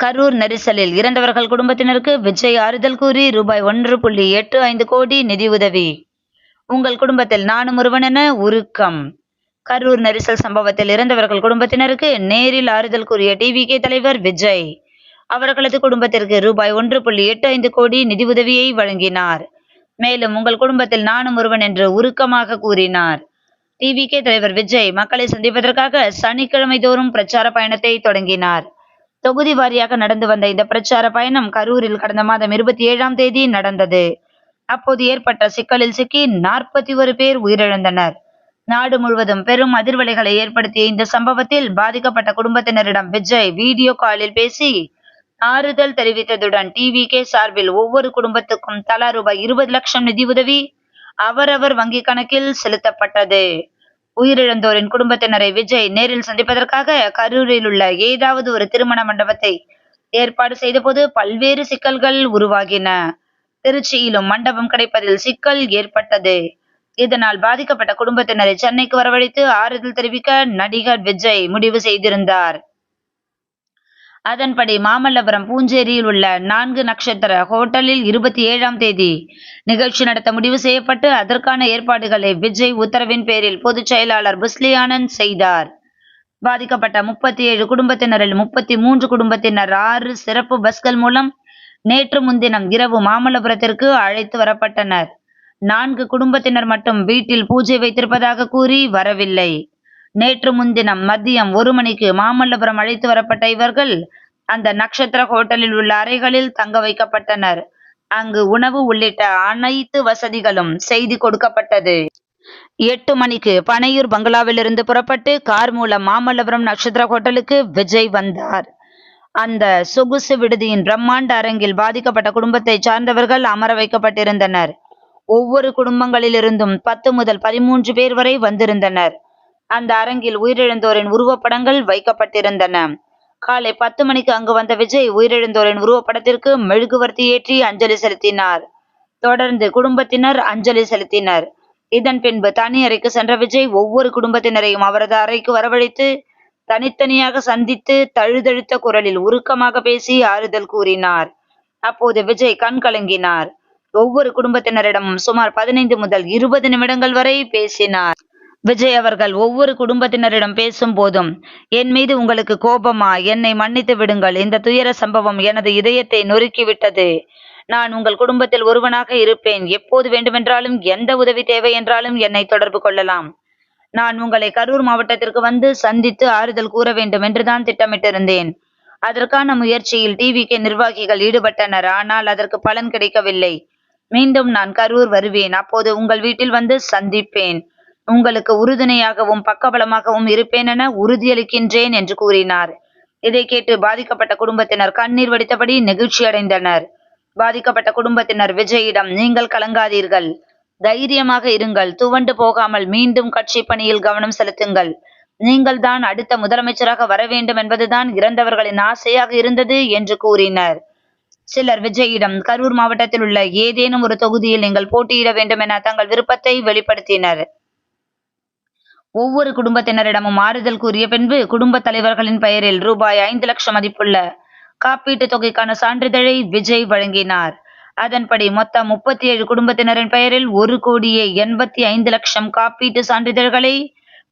கரூர் நெரிசலில் இறந்தவர்கள் குடும்பத்தினருக்கு விஜய் ஆறுதல் கூறி ரூபாய் ஒன்று புள்ளி எட்டு ஐந்து கோடி நிதியுதவி உங்கள் குடும்பத்தில் நானும் ஒருவன் என உருக்கம். கரூர் நெரிசல் சம்பவத்தில் இறந்தவர்கள் குடும்பத்தினருக்கு நேரில் ஆறுதல் கூறிய டிவிகே தலைவர் விஜய். அவர்களது குடும்பத்திற்கு ரூபாய் ஒன்று புள்ளி எட்டு ஐந்து கோடி நிதியுதவியை வழங்கினார். மேலும் உங்கள் குடும்பத்தில் நானும் ஒருவன் என்று உருக்கமாக கூறினார். டிவிகே தலைவர் விஜய் மக்களை சந்திப்பதற்காக சனிக்கிழமை தோறும் பிரச்சார பயணத்தை தொடங்கினார். தொகுதி வாரியாக நடந்து வந்த இந்த பிரச்சார பயணம் கரூரில் கடந்த மாதம் இருபத்தி ஏழாம் தேதி நடந்தது. அப்போது ஏற்பட்ட சிக்கலில் சிக்கி நாற்பத்தி ஒரு பேர் உயிரிழந்தனர். நாடு முழுவதும் பெரும் அதிர்வலைகளை ஏற்படுத்திய இந்த சம்பவத்தில் பாதிக்கப்பட்ட குடும்பத்தினரிடம் விஜய் வீடியோ காலில் பேசி ஆறுதல் தெரிவித்ததுடன் டிவி கே சார்பில் ஒவ்வொரு குடும்பத்துக்கும் தலா ரூபாய் இருபது லட்சம் நிதி உதவி அவரவர் வங்கி கணக்கில் செலுத்தப்பட்டது. உயிரிழந்தோரின் குடும்பத்தினரை விஜய் நேரில் சந்திப்பதற்காக கரூரில் உள்ள ஏதாவது ஒரு திருமண மண்டபத்தை ஏற்பாடு செய்தபோது பல்வேறு சிக்கல்கள் உருவாகின. திருச்சியிலும் மண்டபம் கிடைப்பதில் சிக்கல் ஏற்பட்டது. இதனால் பாதிக்கப்பட்ட குடும்பத்தினரை சென்னைக்கு வரவழைத்து ஆறுதல் தெரிவிக்க நடிகர் விஜய் முடிவு செய்திருந்தார். அதன்படி மாமல்லபுரம் பூஞ்சேரியில் உள்ள நான்கு நட்சத்திர ஹோட்டலில் இருபத்தி ஏழாம் தேதி நிகழ்ச்சி நடத்த முடிவு செய்யப்பட்டு அதற்கான ஏற்பாடுகளை விஜய் உத்தரவின் பேரில் பொதுச் செயலாளர் புஸ்லி ஆனந்த் செய்தார். பாதிக்கப்பட்ட முப்பத்தி ஏழு குடும்பத்தினரில் முப்பத்தி மூன்று குடும்பத்தினர் ஆறு சிறப்பு பஸ்கள் மூலம் நேற்று முன்தினம் இரவு மாமல்லபுரத்திற்கு அழைத்து வரப்பட்டனர். நான்கு குடும்பத்தினர் மட்டும் வீட்டில் பூஜை வைத்திருப்பதாக கூறி வரவில்லை. நேற்று முன்தினம் மதியம் ஒரு மணிக்கு மாமல்லபுரம் அழைத்து வரப்பட்ட இவர்கள் அந்த நட்சத்திர ஹோட்டலில் உள்ள அறைகளில் தங்க வைக்கப்பட்டனர். அங்கு உணவு உள்ளிட்ட அனைத்து வசதிகளும் செய்தி கொடுக்கப்பட்டது. எட்டு மணிக்கு பனையூர் பங்களாவிலிருந்து புறப்பட்டு கார் மூலம் மாமல்லபுரம் நட்சத்திர ஹோட்டலுக்கு விஜய் வந்தார். அந்த சொகுசு விடுதியின் பிரம்மாண்ட அரங்கில் பாதிக்கப்பட்ட குடும்பத்தை சார்ந்தவர்கள் அமர வைக்கப்பட்டிருந்தனர். ஒவ்வொரு குடும்பங்களிலிருந்தும் பத்து முதல் பதிமூன்று பேர் வரை வந்திருந்தனர். அந்த அரங்கில் உயிரிழந்தோரின் உருவப்படங்கள் வைக்கப்பட்டிருந்தன. காலை பத்து மணிக்கு அங்கு வந்த விஜய் உயிரிழந்தோரின் உருவப்படத்திற்கு மெழுகுவர்த்தி ஏற்றி அஞ்சலி செலுத்தினார். தொடர்ந்து குடும்பத்தினர் அஞ்சலி செலுத்தினர். இதன் பின்பு தனி அறைக்கு சென்ற விஜய் ஒவ்வொரு குடும்பத்தினரையும் அவரது அறைக்கு வரவழைத்து தனித்தனியாக சந்தித்து தழுதழுத்த குரலில் உருக்கமாக பேசி ஆறுதல் கூறினார். அப்போது விஜய் கண் கலங்கினார். ஒவ்வொரு குடும்பத்தினரிடமும் சுமார் பதினைந்து முதல் இருபது நிமிடங்கள் வரை பேசினார். விஜய் அவர்கள் ஒவ்வொரு குடும்பத்தினரிடம் பேசும் போதும் என் மீது உங்களுக்கு கோபமா? என்னை மன்னித்து விடுங்கள். இந்த துயர சம்பவம் எனது இதயத்தை நொறுக்கிவிட்டது. நான் உங்கள் குடும்பத்தில் ஒருவனாக இருப்பேன். எப்போது வேண்டுமென்றாலும் எந்த உதவி தேவை என்றாலும் என்னை தொடர்பு கொள்ளலாம். நான் உங்களை கரூர் மாவட்டத்திற்கு வந்து சந்தித்து ஆறுதல் கூற வேண்டும் என்றுதான் திட்டமிட்டிருந்தேன். அதற்கான முயற்சியில் டிவிகே நிர்வாகிகள் ஈடுபட்டனர். ஆனால் அதற்கு பலன் கிடைக்கவில்லை. மீண்டும் நான் கரூர் வருவேன். அப்போது உங்கள் வீட்டில் வந்து சந்திப்பேன். உங்களுக்கு உறுதுணையாகவும் பக்கபலமாகவும் இருப்பேன் என உறுதியளிக்கின்றேன் என்று கூறினார். இதை கேட்டு பாதிக்கப்பட்ட குடும்பத்தினர் கண்ணீர் வடித்தபடி நெகிழ்ச்சி அடைந்தனர். பாதிக்கப்பட்ட குடும்பத்தினர் விஜயிடம் நீங்கள் கலங்காதீர்கள். தைரியமாக இருங்கள். துவண்டு போகாமல் மீண்டும் கட்சி பணியில் கவனம் செலுத்துங்கள். நீங்கள் தான் அடுத்த முதலமைச்சராக வர வேண்டும் என்பதுதான் இறந்தவர்களின் ஆசையாக இருந்தது என்று கூறினர். சிலர் விஜயிடம் கரூர் மாவட்டத்தில் உள்ள ஏதேனும் ஒரு தொகுதியில் நீங்கள் போட்டியிட வேண்டும் என தங்கள் விருப்பத்தை வெளிப்படுத்தினர். ஒவ்வொரு குடும்பத்தினரிடமும் ஆறுதல் கூறிய பின்பு குடும்ப தலைவர்களின் பெயரில் ரூபாய் ஐந்து லட்சம் மதிப்புள்ள காப்பீட்டு தொகைக்கான சான்றிதழை விஜய் வழங்கினார். அதன்படி மொத்தம் முப்பத்தி ஏழு குடும்பத்தினரின் பெயரில் ஒரு கோடியே எண்பத்தி ஐந்து லட்சம் காப்பீட்டு சான்றிதழ்களை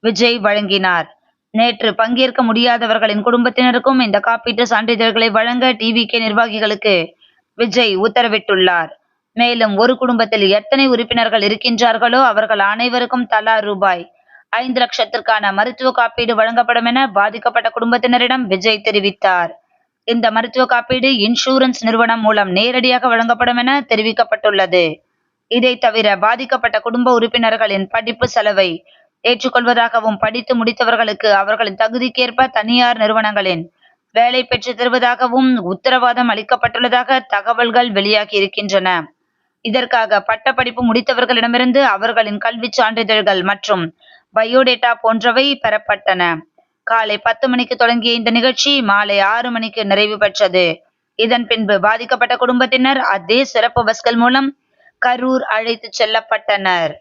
விஜய் வழங்கினார். நேற்று பங்கேற்க முடியாதவர்களின் குடும்பத்தினருக்கும் இந்த காப்பீட்டு சான்றிதழ்களை வழங்க டிவிகே நிர்வாகிகளுக்கு விஜய் உத்தரவிட்டுள்ளார். மேலும் ஒரு குடும்பத்தில் எத்தனை உறுப்பினர்கள் இருக்கின்றார்களோ அவர்கள் அனைவருக்கும் தலா ரூபாய் ஐந்து லட்சத்திற்கான மருத்துவ காப்பீடு வழங்கப்படும் என பாதிக்கப்பட்ட குடும்பத்தினரிடம் விஜய் தெரிவித்தார். இந்த மருத்துவ காப்பீடு இன்சூரன்ஸ் நிறுவனம் மூலம் நேரடியாக வழங்கப்படும் என தெரிவிக்கப்பட்டுள்ளது. இதை தவிர பாதிக்கப்பட்ட குடும்ப உறுப்பினர்களின் படிப்பு செலவை ஏற்றுக்கொள்வதாகவும் படித்து முடித்தவர்களுக்கு அவர்களின் தகுதிக்கேற்ப தனியார் நிறுவனங்களின் வேலை பெற்று தருவதாகவும் உத்தரவாதம் அளிக்கப்பட்டுள்ளதாக தகவல்கள் வெளியாகி இருக்கின்றன இதற்காக பட்டப்படிப்பு முடித்தவர்களிடமிருந்து அவர்களின் கல்விச் சான்றிதழ்கள் மற்றும் பயோடேட்டா போன்றவை பெறப்பட்டன. காலை பத்து மணிக்கு தொடங்கிய இந்த நிகழ்ச்சி மாலை ஆறு மணிக்கு நிறைவு பெற்றது. இதன் பின்பு பாதிக்கப்பட்ட குடும்பத்தினர் அதே சிறப்பு பஸ்கள் மூலம் கரூர் அழைத்துச் செல்லப்பட்டனர்.